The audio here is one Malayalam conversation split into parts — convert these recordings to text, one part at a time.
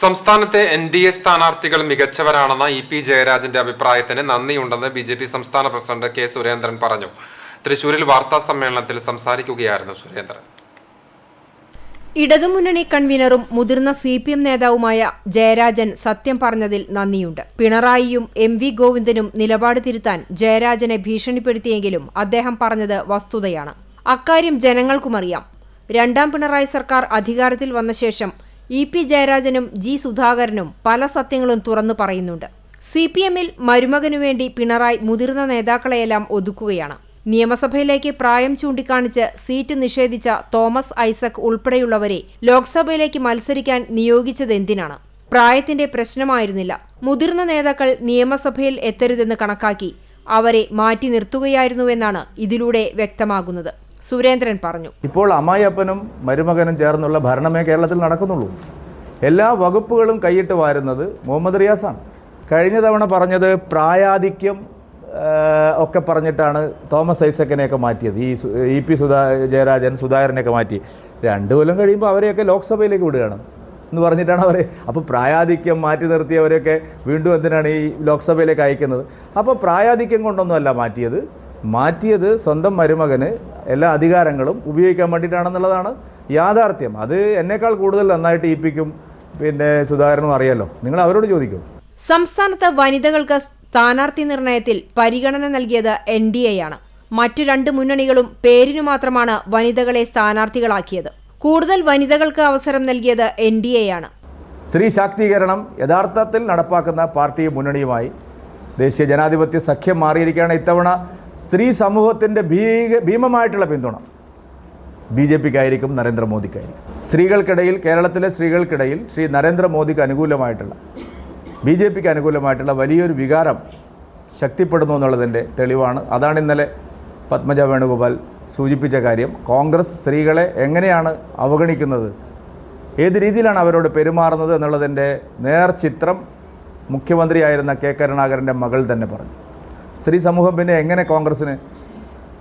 സംസ്ഥാനത്തെ എൻ ഡി എ സ്ഥാനാർത്ഥികൾ മികച്ചവരാണെന്ന ഇ പി ജയരാജന്റെ അഭിപ്രായത്തിന് നന്ദിയുണ്ടെന്ന് ബി ജെ പി സംസ്ഥാന പ്രസിഡന്റ് കെ സുരേന്ദ്രൻ പറഞ്ഞു. തൃശൂരിൽ വാർത്താ സമ്മേളനത്തിൽ സംസാരിക്കുകയായിരുന്നു സുരേന്ദ്രൻ. ഇടതുമുന്നണി കൺവീനറും മുതിർന്ന സി പി എം നേതാവുമായ ജയരാജൻ സത്യം പറഞ്ഞതിൽ നന്ദിയുണ്ട്. പിണറായിയും എം വി ഗോവിന്ദനും നിലപാട് തിരുത്താൻ ജയരാജനെ ഭീഷണിപ്പെടുത്തിയെങ്കിലും അദ്ദേഹം പറഞ്ഞത് വസ്തുതയാണ്. അക്കാര്യം ജനങ്ങൾക്കുമറിയാം രണ്ടാം പിണറായി സർക്കാർ അധികാരത്തിൽ വന്ന ശേഷം ഇ പി ജയരാജനും ജി സുധാകരനും പല സത്യങ്ങളും തുറന്നു പറയുന്നുണ്ട്. സി പി എമ്മിൽ മരുമകനു വേണ്ടി പിണറായി മുതിർന്ന നേതാക്കളെയെല്ലാം ഒതുക്കുകയാണ്. നിയമസഭയിലേക്ക് പ്രായം ചൂണ്ടിക്കാണിച്ച് സീറ്റ് നിഷേധിച്ച തോമസ് ഐസക് ഉൾപ്പെടെയുള്ളവരെ ലോക്സഭയിലേക്ക് മത്സരിക്കാൻ നിയോഗിച്ചതെന്തിനാണ്? പ്രായത്തിന്റെ പ്രശ്നമായിരുന്നില്ല. മുതിർന്ന നേതാക്കൾ നിയമസഭയിൽ എത്തരുതെന്ന് കണക്കാക്കി അവരെ മാറ്റി നിർത്തുകയായിരുന്നുവെന്നാണ് ഇതിലൂടെ വ്യക്തമാകുന്നത്. സുരേന്ദ്രൻ പറഞ്ഞു. ഇപ്പോൾ അമ്മായിയപ്പനും മരുമകനും ചേർന്നുള്ള ഭരണമേ കേരളത്തിൽ നടക്കുന്നുള്ളൂ. എല്ലാ വകുപ്പുകളും കൈയിട്ട് വാരുന്നത് മുഹമ്മദ് റിയാസാണ്. കഴിഞ്ഞ തവണ പറഞ്ഞത് പ്രായാധിക്യം ഒക്കെ പറഞ്ഞിട്ടാണ് തോമസ് ഐസക്കിനെയൊക്കെ മാറ്റിയത്. ഈ ഇ പി സുധാ ജയരാജൻ സുധാകരനെയൊക്കെ മാറ്റി. രണ്ട് കൊല്ലം കഴിയുമ്പോൾ അവരെയൊക്കെ ലോക്സഭയിലേക്ക് വിടുകയാണ് എന്ന് പറഞ്ഞിട്ടാണ് അവർ അപ്പോൾ പ്രായാധിക്യം മാറ്റി നിർത്തിയവരെയൊക്കെ വീണ്ടും എന്തിനാണ് ഈ ലോക്സഭയിലേക്ക് അയക്കുന്നത്? അപ്പോൾ പ്രായാധിക്യം കൊണ്ടൊന്നുമല്ല മാറ്റിയത്. മാറ്റിയത് സ്വന്തം മരുമകന് എല്ലാ അധികാരങ്ങളും ഉപയോഗിക്കാൻ വേണ്ടിയിട്ടാണെന്നുള്ളതാണ് യാഥാർത്ഥ്യം. അത് എന്നേക്കാൾ കൂടുതൽ നന്നായിട്ട് ഇ പിക്കും പിന്നെ സുധാകരനും അറിയാലോ. നിങ്ങൾ അവരോട് ചോദിക്കും. സംസ്ഥാനത്ത് വനിതകൾക്ക് സ്ഥാനാർത്ഥി നിർണയത്തിൽ പരിഗണന നൽകിയത് എൻ ഡി എയാണ്. മറ്റു രണ്ട് മുന്നണികളും പേരിനു മാത്രമാണ് വനിതകളെ സ്ഥാനാർത്ഥികളാക്കിയത്. കൂടുതൽ വനിതകൾക്ക് അവസരം നൽകിയത് എൻ ഡി എ ആണ് സ്ത്രീ ശാക്തീകരണം യഥാർത്ഥത്തിൽ നടപ്പാക്കുന്ന പാർട്ടി മുന്നണിയുമായി ദേശീയ ജനാധിപത്യ സഖ്യം മാറിയിരിക്കുകയാണ് ഇത്തവണ. സ്ത്രീ സമൂഹത്തിന്റെ ഭീക ഭീമമായിട്ടുള്ള പിന്തുണ. ബി ജെ പിക്കായിരിക്കും നരേന്ദ്രമോദിക്കായിരിക്കും. സ്ത്രീകൾക്കിടയിൽ കേരളത്തിലെ സ്ത്രീകൾക്കിടയിൽ ശ്രീ നരേന്ദ്രമോദിക്ക് അനുകൂലമായിട്ടുള്ള ബി ജെ പിക്ക് അനുകൂലമായിട്ടുള്ള വലിയൊരു വികാരം ശക്തിപ്പെടുന്നു എന്നുള്ളതിന്റെ തെളിവാണ്. അതാണ് ഇന്നലെ പത്മജ വേണുഗോപാൽ സൂചിപ്പിച്ച കാര്യം. കോൺഗ്രസ് സ്ത്രീകളെ എങ്ങനെയാണ് അവഗണിക്കുന്നത്? ഏത് രീതിയിലാണ് അവരോട് പെരുമാറുന്നത് എന്നുള്ളതിന്റെ നേർചിത്രം മുഖ്യമന്ത്രിയായിരുന്ന കെ കരുണാകരന്റെ മകൾ തന്നെ പറഞ്ഞു. സ്ത്രീ സമൂഹം പിന്നെ എങ്ങനെ കോൺഗ്രസിന്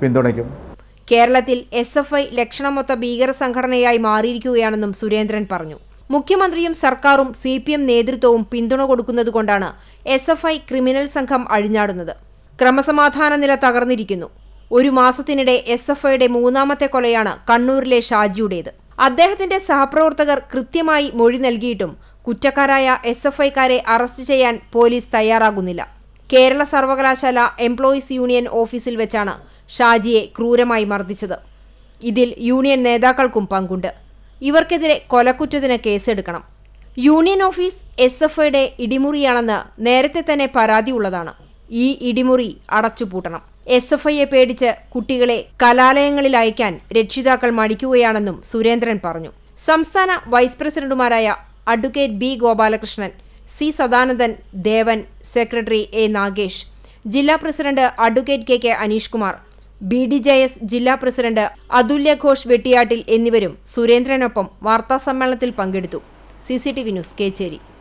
പിന്തുണയ്ക്കും? കേരളത്തിൽ എസ് എഫ് ഐ ലക്ഷണമൊത്ത ഭീകര സംഘടനയായി മാറിയിരിക്കുകയാണെന്നും സുരേന്ദ്രൻ പറഞ്ഞു. മുഖ്യമന്ത്രിയും സർക്കാരും സി പി എം നേതൃത്വവും പിന്തുണ കൊടുക്കുന്നതുകൊണ്ടാണ് എസ് എഫ് ഐ ക്രിമിനൽ സംഘം അഴിഞ്ഞാടുന്നത്. ക്രമസമാധാന നില തകർന്നിരിക്കുന്നു. ഒരു മാസത്തിനിടെ എസ് എഫ് ഐയുടെ മൂന്നാമത്തെ കൊലയാണ് കണ്ണൂരിലെ ഷാജിയുടേത്. അദ്ദേഹത്തിന്റെ സഹപ്രവർത്തകർ കൃത്യമായി മൊഴി നൽകിയിട്ടും കുറ്റക്കാരായ എസ് എഫ് ഐക്കാരെ അറസ്റ്റ് ചെയ്യാൻ പോലീസ് തയ്യാറാകുന്നില്ല. കേരള സർവകലാശാല എംപ്ലോയീസ് യൂണിയൻ ഓഫീസിൽ വെച്ചാണ് ഷാജിയെ ക്രൂരമായി മർദ്ദിച്ചത്. ഇതിൽ യൂണിയൻ നേതാക്കൾക്കും പങ്കുണ്ട്. ഇവർക്കെതിരെ കൊലക്കുറ്റത്തിന് കേസെടുക്കണം. യൂണിയൻ ഓഫീസ് എസ് എഫ് ഐയുടെ ഇടിമുറിയാണെന്ന് നേരത്തെ തന്നെ പരാതി ഉള്ളതാണ്. ഈ ഇടിമുറി അടച്ചുപൂട്ടണം. എസ് എഫ് ഐയെ പേടിച്ച് കുട്ടികളെ കലാലയങ്ങളിൽ അയക്കാൻ രക്ഷിതാക്കൾ മടിക്കുകയാണെന്നും സുരേന്ദ്രൻ പറഞ്ഞു. സംസ്ഥാന വൈസ് പ്രസിഡന്റുമാരായ advocate B Gopalakrishnan C Sadanandan Devan secretary A Nagesh ജില്ലാ president advocate K K Aneesh Kumar B D J S ജില്ലാ പ്രസിഡന്റ് അതുല്യ ഘോഷ് വെട്ടിയാട്ടിൽ എന്നിവരും സുരേന്ദ്രനൊപ്പം വാർത്താസമ്മേളനത്തിൽ പങ്കെടുത്തു. C C T V news Kecheri.